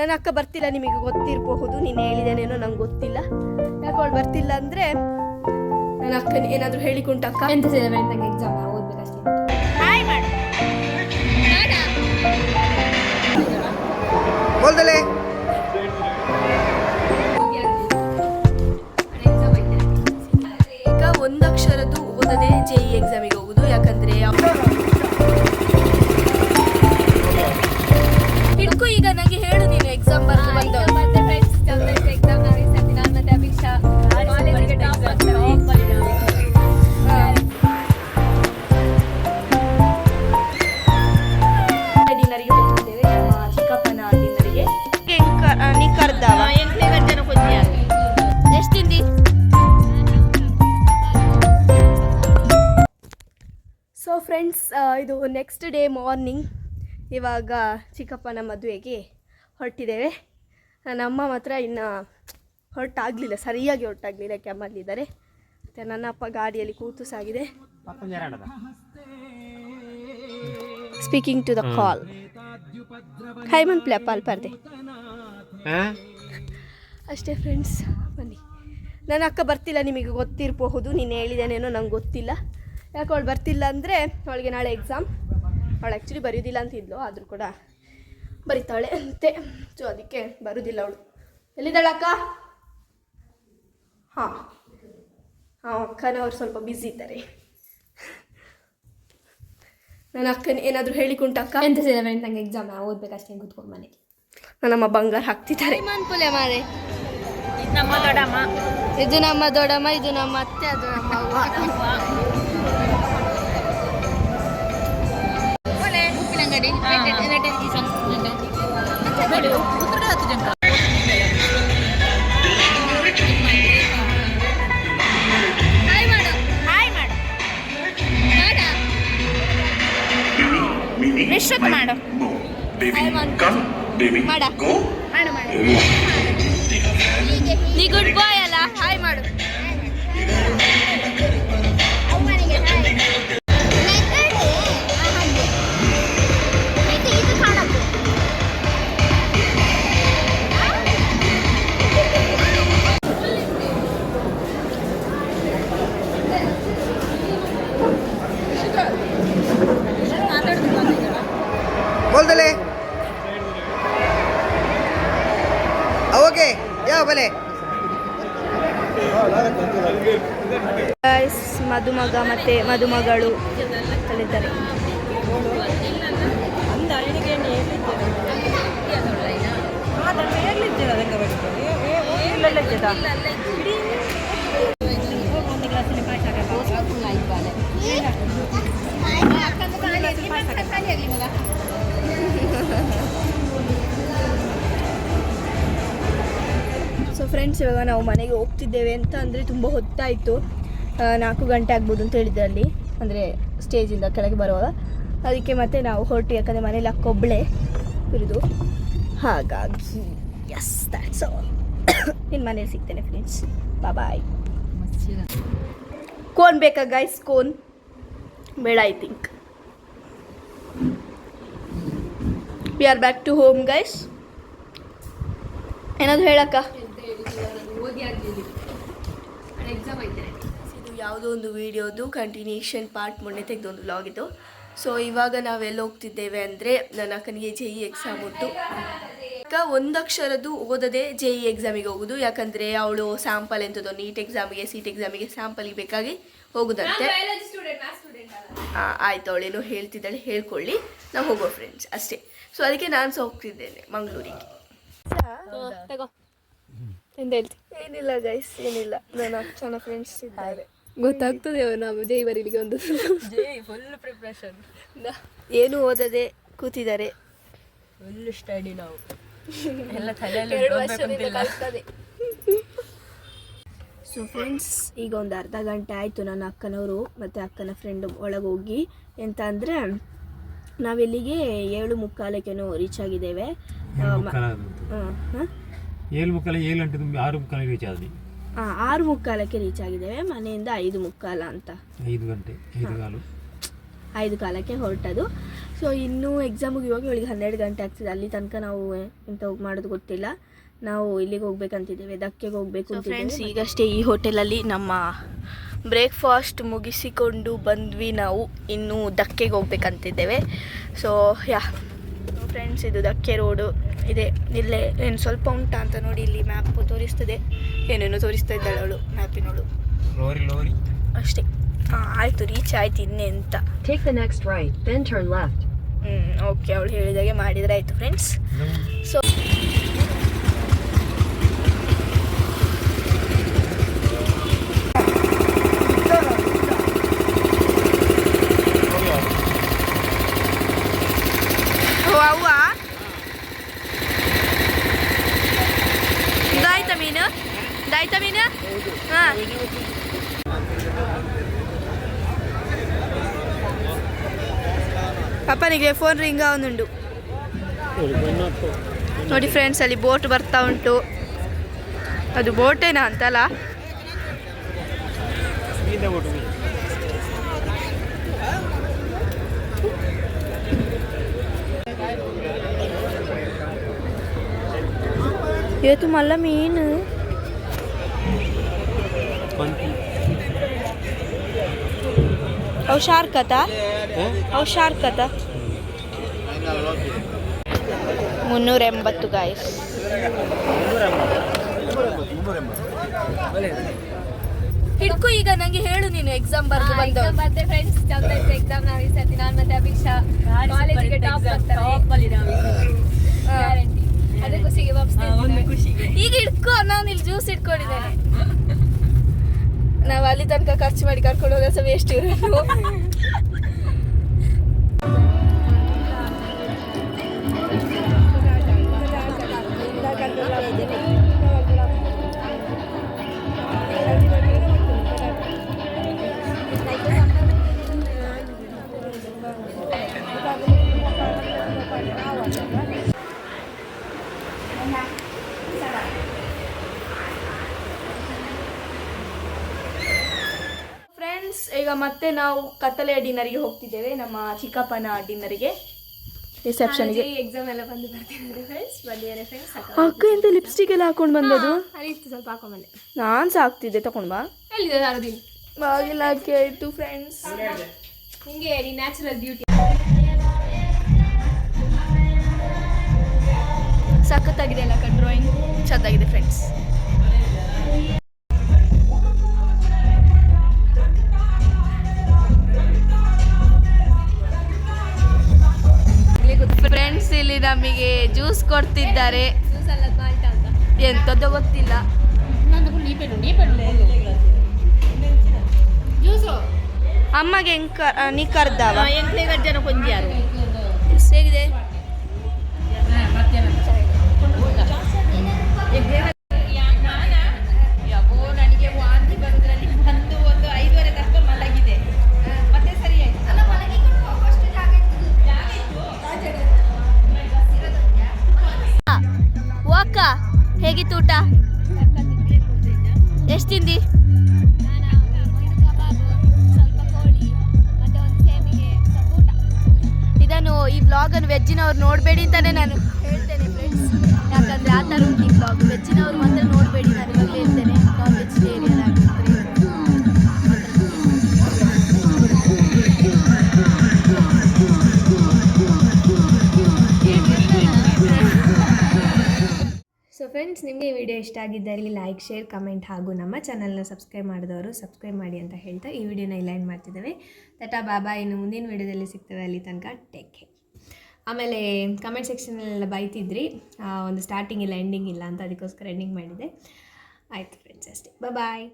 ನನ್ನ ಅಕ್ಕ ಬರ್ತಿಲ್ಲ, ನಿಮಗೆ ಗೊತ್ತಿರಬಹುದು, ನೀನು ಹೇಳಿದೇನೇನೋ ನಂಗೆ ಗೊತ್ತಿಲ್ಲ. ಯಾಕೆ ಅವಳು ಬರ್ತಿಲ್ಲ ಅಂದರೆ ನನ್ನ ಅಕ್ಕನ ಏನಾದರೂ ಹೇಳಿಕೊಂಡಕ್ಕ ಎಂತ ಎಕ್ಸಾಮ್ ಇದು ನೆಕ್ಸ್ಟ್ ಡೇ ಮಾರ್ನಿಂಗ್ ಇವಾಗ ಚಿಕ್ಕಪ್ಪನ ಮದುವೆಗೆ ಹೊರಟಿದ್ದೇವೆ. ನನ್ನ ಅಮ್ಮ ಮಾತ್ರ ಇನ್ನು ಹೊರಟಾಗಲಿಲ್ಲ ಸರಿಯಾಗಿ ಹೊರಟಾಗಲಿಲ್ಲ ಕೆಮ್ಮಲ್ಲಿದ್ದಾರೆ ಮತ್ತು ನನ್ನ ಅಪ್ಪ ಗಾಡಿಯಲ್ಲಿ ಕೂತು ಸಾಗಿದೆ. ಸ್ಪೀಕಿಂಗ್ ಟು ದ ಕಾಲ್ ಹೈಮನ್ ಪ್ಲಪ್ ಪಾಲ್ ಪರ್ದೆ. ಅಷ್ಟೇ ಫ್ರೆಂಡ್ಸ್ ಬನ್ನಿ. ನನ್ನ ಅಕ್ಕ ಬರ್ತಿಲ್ಲ ನಿಮಗೆ ಗೊತ್ತಿರಬಹುದು ನೀನು ಹೇಳಿದಾನೇನೋ ನಂಗೆ ಗೊತ್ತಿಲ್ಲ. ಯಾಕೆ ಅವಳು ಬರ್ತಿಲ್ಲ ಅಂದರೆ ಅವಳಿಗೆ ನಾಳೆ ಎಕ್ಸಾಮ್ ಅವಳು ಆ್ಯಕ್ಚುಲಿ ಬರೆಯೋದಿಲ್ಲ ಅಂತಿದ್ಲು ಆದರೂ ಕೂಡ ಬರಿತಾಳೆ ಅಂತೆ. ಸೊ ಅದಕ್ಕೆ ಬರೋದಿಲ್ಲ ಅವಳು. ಎಲ್ಲಿದ್ದಾಳಕ್ಕ ಹಾಂ. ಹಾಂ ಅಕ್ಕನವ್ರು ಸ್ವಲ್ಪ ಬ್ಯುಸಿ ಇದ್ದಾರೆ. ನನ್ನ ಅಕ್ಕನ ಏನಾದರೂ ಹೇಳಿಕೊಂಡಕ್ಕ ಎಂತ ಸೆಲೆಬ್ರೇಟ್ ನಂಗೆ ಎಕ್ಸಾಮ್ ಓದ್ಬೇಕಷ್ಟೇ ಕೂತ್ಕೊಂಡು ಮನೆಗೆ. ನನ್ನಮ್ಮ ಬಂಗಾರ ಹಾಕ್ತಿದ್ದಾರೆ. ಮನ್ಪುಲೆ ಮಾರೆ. ನಮ್ಮ ದೊಡ್ಡಮ್ಮ. ಇದು ನಮ್ಮ ದೊಡ್ಡಮ್ಮ ಇದು ನಮ್ಮ ಅತ್ತೆ ಅದು ನಮ್ಮ ಒಲೆ ಉಪ್ಪಿನಂಗಡಿ ಹತ್ತು ಜನ ಹಾಯ್ ಮಾಡು ಹಾಯ್ ಮಾಡು ವಿಶ್ವತ್ ಮಾಡು ಹಾಯ್ ಮಾಡು. ಮಾಡ. ಮಾಡು ಮಾಡು ನೀ ಗುಡ್ ಬಾಯ್ ಅಲ್ಲ? ಹಾಯ್ ಮಾಡು ಮದುಮಗ ಮತ್ತೆ ಮದುಮಗಳು ಅಲ್ಲಿದ್ದಾರೆ ಸೊ ಫ್ರೆಂಡ್ಸ್ ಇವಾಗ ನಾವು ಮನೆಗೆ ಹೋಗ್ತಿದ್ದೇವೆ ಅಂತ ಅಂದರೆ ತುಂಬ ಹೊತ್ತಾಯಿತು. ನಾಲ್ಕು ಗಂಟೆ ಆಗ್ಬೋದು ಅಂತ ಹೇಳಿದ್ದೆ ಅಲ್ಲಿ ಅಂದರೆ ಸ್ಟೇಜಿಂದ ಕೆಳಗೆ ಬರುವಾಗ. ಅದಕ್ಕೆ ಮತ್ತೆ ನಾವು ಹೊರಟು, ಯಾಕಂದರೆ ಮನೇಲಿ ಕೊಬ್ಬಳೆ ಇರೋದು. ಹಾಗಾಗಿ ಎಸ್ ದ್ಯಾಟ್ಸ್ ಆಲ್ ನಿನ್ನ ಮನೇಲಿ ಸಿಗ್ತೇನೆ ಫ್ರೆಂಡ್ಸ್ ಬಾಯ್ ಕೋನ್ ಬೇಕಾ ಗೈಸ್ ಕೋನ್ ಬೇಡ I think we are back to home guys ಏನಾದ್ರು ಹೇಳಕ್ಕ? ಇದು ಯಾವುದೋ ಒಂದು ವಿಡಿಯೋದು ಕಂಟಿನ್ಯೂಷನ್ ಪಾರ್ಟ್ ಮೊನ್ನೆ ತೆಗೆದೊಂದು ವ್ಲಾಗ್ ಇದು. ಸೊ ಇವಾಗ ನಾವೆಲ್ಲ ಹೋಗ್ತಿದ್ದೇವೆ ಅಂದರೆ ನನ್ನ ಅಕ್ಕನಿಗೆ ಜೆ ಇ ಎಕ್ಸಾಮ್ ಉಂಟು. ಈಗ ಒಂದಕ್ಷರದ್ದು ಓದದೆ ಜೆ ಇ ಎಕ್ಸಾಮಿಗೆ ಹೋಗೋದು. ಯಾಕಂದರೆ ಅವಳು ಸ್ಯಾಂಪಲ್ ಎಂಥದ್ದು ನೀಟ್ ಎಕ್ಸಾಮಿಗೆ ಸೀಟ್ ಎಕ್ಸಾಮಿಗೆ ಸ್ಯಾಂಪಲಿಗೆ ಬೇಕಾಗಿ ಹೋಗುದಂತೆ. ಆ, ಆಯ್ತು ಅವಳೇನೋ ಹೇಳ್ತಿದ್ದಾಳೆ ಹೇಳ್ಕೊಳ್ಳಿ. ನಾವು ಹೋಗೋ ಫ್ರೆಂಡ್ಸ್ ಅಷ್ಟೇ. ಸೊ ಅದಕ್ಕೆ ನಾನು ಸಹ ಹೋಗ್ತಿದ್ದೇನೆ ಮಂಗಳೂರಿಗೆ. ಏನಿಲ್ಲ ಗೈಸ್ ಏನಿಲ್ಲ. ನನ್ನ ಅಕ್ಕ ಫ್ರೆಂಡ್ಸ್ ಇದ್ದಾರೆ. ಗೊತ್ತಾಗ್ತದೆ ನಾವು ಜೈ ಬರೀಲಿಕ್ಕೆ ಒಂದು ಫುಲ್ ಪ್ರಿಪ್ರೇಷನ್ ಏನು ಓದದೆ ಕೂತಿದ್ದಾರೆ. ಫುಲ್ ಸ್ಟಡಿ ನಾವು. ಎಲ್ಲ ತಲೆಯಲ್ಲಿ ಎರಡು ವರ್ಷದಿಂದ ಕಲ್ತದೆ. ಸೊ ಫ್ರೆಂಡ್ಸ್ ಈಗ ಒಂದು ಅರ್ಧ ಗಂಟೆ ಆಯಿತು ನನ್ನ ಅಕ್ಕನವರು ಮತ್ತು ಅಕ್ಕನ ಫ್ರೆಂಡ್ ಒಳಗೋಗಿ. ಹೋಗಿ ಎಂತ ಅಂದರೆ ನಾವಿಲ್ಲಿಗೆ ಏಳು ಮುಕ್ಕಾಲಕ್ಕೇನೋ ರೀಚ್ ಆಗಿದ್ದೇವೆ. ಏಳು ಮುಕ್ಕಾಲ ಏಳು ಗಂಟೆ ತುಂಬಿ ಆರು ಮುಕ್ಕಾಲ ರೀಚ್ ಆದ್ವಿ. ಆ, ಆರು ಮುಕ್ಕಾಲಕ್ಕೆ ರೀಚ್ ಆಗಿದ್ದೇವೆ. ಮನೆಯಿಂದ ಐದು ಮುಕ್ಕಾಲ ಅಂತ. ಐದು ಗಂಟೆ ಐದು ಕಾಲು. ಐದು ಕಾಲಕ್ಕೆ ಹೊರಟದು. ಸೊ ಇನ್ನೂ ಎಕ್ಸಾಮಿಗೆ ಇವಾಗ ಇವಳಿಗೆ ಹನ್ನೆರಡು ಗಂಟೆ ಆಗ್ತದೆ. ಅಲ್ಲಿ ತನಕ ನಾವು ಎಂತ ಹೋಗಿ ಮಾಡೋದು ಗೊತ್ತಿಲ್ಲ. ನಾವು ಇಲ್ಲಿಗೆ ಹೋಗ್ಬೇಕಂತಿದ್ದೇವೆ. ದಕ್ಕೆಗೆ ಹೋಗ್ಬೇಕು ಫ್ರೆಂಡ್ಸ್ ಈಗಷ್ಟೇ ಈ ಹೋಟೆಲಲ್ಲಿ ನಮ್ಮ ಬ್ರೇಕ್ಫಾಸ್ಟ್ ಮುಗಿಸಿಕೊಂಡು ಬಂದ್ವಿ ನಾವು. ಇನ್ನೂ ದಕ್ಕೆಗೆ ಹೋಗ್ಬೇಕಂತಿದ್ದೇವೆ. ಸೊ ಯಾ ಫ್ರೆಂಡ್ಸ್ ಇದು ದಕ್ಕೆ ರೋಡು. ಇದೆ. ಇಲ್ಲೇ ಏನು ಸ್ವಲ್ಪ ಉಂಟಾ ಅಂತ ನೋಡಿ ಇಲ್ಲಿ ಮ್ಯಾಪ್ ತೋರಿಸ್ತದೆ. ಏನೇನು ತೋರಿಸ್ತಾ ಇದ್ದಾಳೆ ಅವಳು ಮ್ಯಾಪಿನವಳು ಲೋರಿ ಲೋರಿ ಅಷ್ಟೇ. ಹಾಂ ಆಯಿತು ರೀಚ್ ಆಯ್ತು ಇನ್ನೇ ಅಂತ take the next right then turn left ಹ್ಞೂ ಓಕೆ ಅವಳು ಹೇಳಿದಾಗೆ ಮಾಡಿದ್ರೆ ಆಯಿತು ಫ್ರೆಂಡ್ಸ್ ಸೊ ಮೀನು? ಪಪ್ಪನಿಗೆ ಫೋನ್ ರಿಂಗ್ ಅವನುಂಡು ನೋಡಿ ಫ್ರೆಂಡ್ಸ್ ಅಲ್ಲಿ ಬೋಟ್ ಬರ್ತಾ ಉಂಟು. ಅದು ಬೋಟೇನಾ ಅಂತಲ್ಲ? ಇವತ್ತು ಮಲ್ಲ ಮೀನು. ಶಾರ್ಕ್ ಅತ ಮುನ್ನೂರ ಎಂಬತ್ತು ಗಾಯಸ್ ಹಿಡ್ಕು ಈಗ ನಂಗೆ ಹೇಳು ನೀನು ಎಕ್ಸಾಮ್ ಬರ್ದು ಬಂದು. ಮತ್ತೆ ಫ್ರೆಂಡ್ಸ್ ಚಂದ ಇತ್ತು ಎಕ್ಸಾಮ್ ನಾವು ಈ ಸರ್ತಿ. ನಾನು ಮತ್ತೆ ಅಭಿಷಾ ಕಾಲೇಜಿಗೆ ಟಾಪ್ ಬರ್ತಾರೆ. ಗ್ಯಾರಂಟಿ ಅದೇ ಖುಷಿಗೆ ಒಂದು ಈಗ ಹಿಡ್ಕೋ ನಾನು ಇಲ್ಲಿ ಜ್ಯೂಸ್ ಇಟ್ಕೊಂಡಿದ್ದೇನೆ. ನಾವು ಅಲ್ಲಿ ತನಕ ಖರ್ಚು ಮಾಡಿ ಕರ್ಕೊಂಡು ಹೋದ್ರೆ ಸಹ ವೇಸ್ಟ್ ಇರೋದು? ಫ್ರೆಂಡ್ಸ್ ಈಗ ಮತ್ತೆ ನಾವು ಕತ್ತಲೆಯ ಡಿನ್ನರ್ಗೆ ಹೋಗ್ತಿದ್ದೇವೆ ನಮ್ಮ ಚಿಕ್ಕಪ್ಪನ ಡಿನ್ನರ್ಗೆ ರಿಸೆಪ್ಷನ್ಗೆ ಎಕ್ಸಾಮ್ ಎಲ್ಲ ಬಂದು ಬರ್ತಿದ್ದಾರೆ ಫ್ರೆಂಡ್ಸ್ ಬಂದಿದ್ದಾರೆ ಫ್ರೆಂಡ್ಸ್ ಅಕ್ಕ ಎಂತ ಲಿಪ್ಸ್ಟಿಕ್ ಎಲ್ಲ ಹಾಕೊಂಡು ಬಂದದು ಅಲ್ಲಿ ಸ್ವಲ್ಪ ಸ್ವಲ್ಪ ಹಾಕೊಂಬಂದೆ ನಾನು ಸಾಕ್ತಿದ್ದೆ ತಗೊಂಡ್ ಬಾ. ಎಲ್ಲಿದೆ ಸಾರದಿನ ಬಾಗಿಲ ಕೇಳ್ತು ಫ್ರೆಂಡ್ಸ್ ಹಿಂಗೆ ನೀ ನ್ಯಾಚುರಲ್ ಬ್ಯೂಟಿ ಸಖತ್ತಾಗಿದೆ ಅಲ್ಲ ಡ್ರಾಯಿಂಗ್ ಚೆನ್ನಾಗಿದೆ ಫ್ರೆಂಡ್ಸ್ ನಮಗೆ ಜ್ಯೂಸ್ ಕೊಡ್ತಿದ್ದಾರೆ. ಎಂತದೋ ಎಂಥದ್ದು ಗೊತ್ತಿಲ್ಲ ಅಮ್ಮಗೆ ಎಂಕ ನೀ ಕರ್ದವ? ಎಂಟನೇ ಜನ ಕೊಂಜಿಯಾರು ಹೇಗಿತ್ತು ಊಟ? ಎಷ್ಟು ತಿಂದಿ? ಇದನ್ನು ಈ ವ್ಲಾಗನ್ನು ವೆಜ್ಜಿನವ್ರು ನೋಡಬೇಡಿ ಅಂತಾನೆ ನಾನು ಹೇಳ್ತೇನೆ ಫ್ರೆಂಡ್ಸ್ ಯಾಕಂದ್ರೆ ಆ ಥರ ಉಂಟು ಈ ವ್ಲಾಗ್ ವೆಜ್ಜಿನವ್ರು ಮಾತ್ರ ಫ್ರೆಂಡ್ಸ್, ನಿಮಗೆ ಈ ವಿಡಿಯೋ ಇಷ್ಟ ಆಗಿದ್ದಲ್ಲಿ ಲೈಕ್, ಶೇರ್, ಕಮೆಂಟ್ ಹಾಗೂ ನಮ್ಮ ಚಾನಲ್ನ ಸಬ್ಸ್ಕ್ರೈಬ್ ಮಾಡಿದವರು ಸಬ್ಸ್ಕ್ರೈಬ್ ಮಾಡಿ ಅಂತ ಹೇಳ್ತಾ ಈ ವಿಡಿಯೋನ ಎಂಡ್ ಮಾಡ್ತಿದ್ದೇವೆ. ತಟಾ ಬಾಬಾ ಇನ್ನು ಮುಂದಿನ ವಿಡಿಯೋದಲ್ಲಿ ಸಿಗ್ತದೆ ಅಲ್ಲಿ ತನಕ. ಟೇಕ್ ಕೇರ್ ಆಮೇಲೆ ಕಮೆಂಟ್ ಸೆಕ್ಷನಲ್ಲೆಲ್ಲ ಬೈತಿದ್ರಿ. ಒಂದು ಸ್ಟಾರ್ಟಿಂಗ್ ಇಲ್ಲ ಎಂಡಿಂಗ್ ಇಲ್ಲ ಅಂತ ಅದಕ್ಕೋಸ್ಕರ ಎಂಡಿಂಗ್ ಮಾಡಿದೆ ಆಯಿತು ಫ್ರೆಂಡ್ಸ್ ಅಷ್ಟೇ. ಬಾಯ್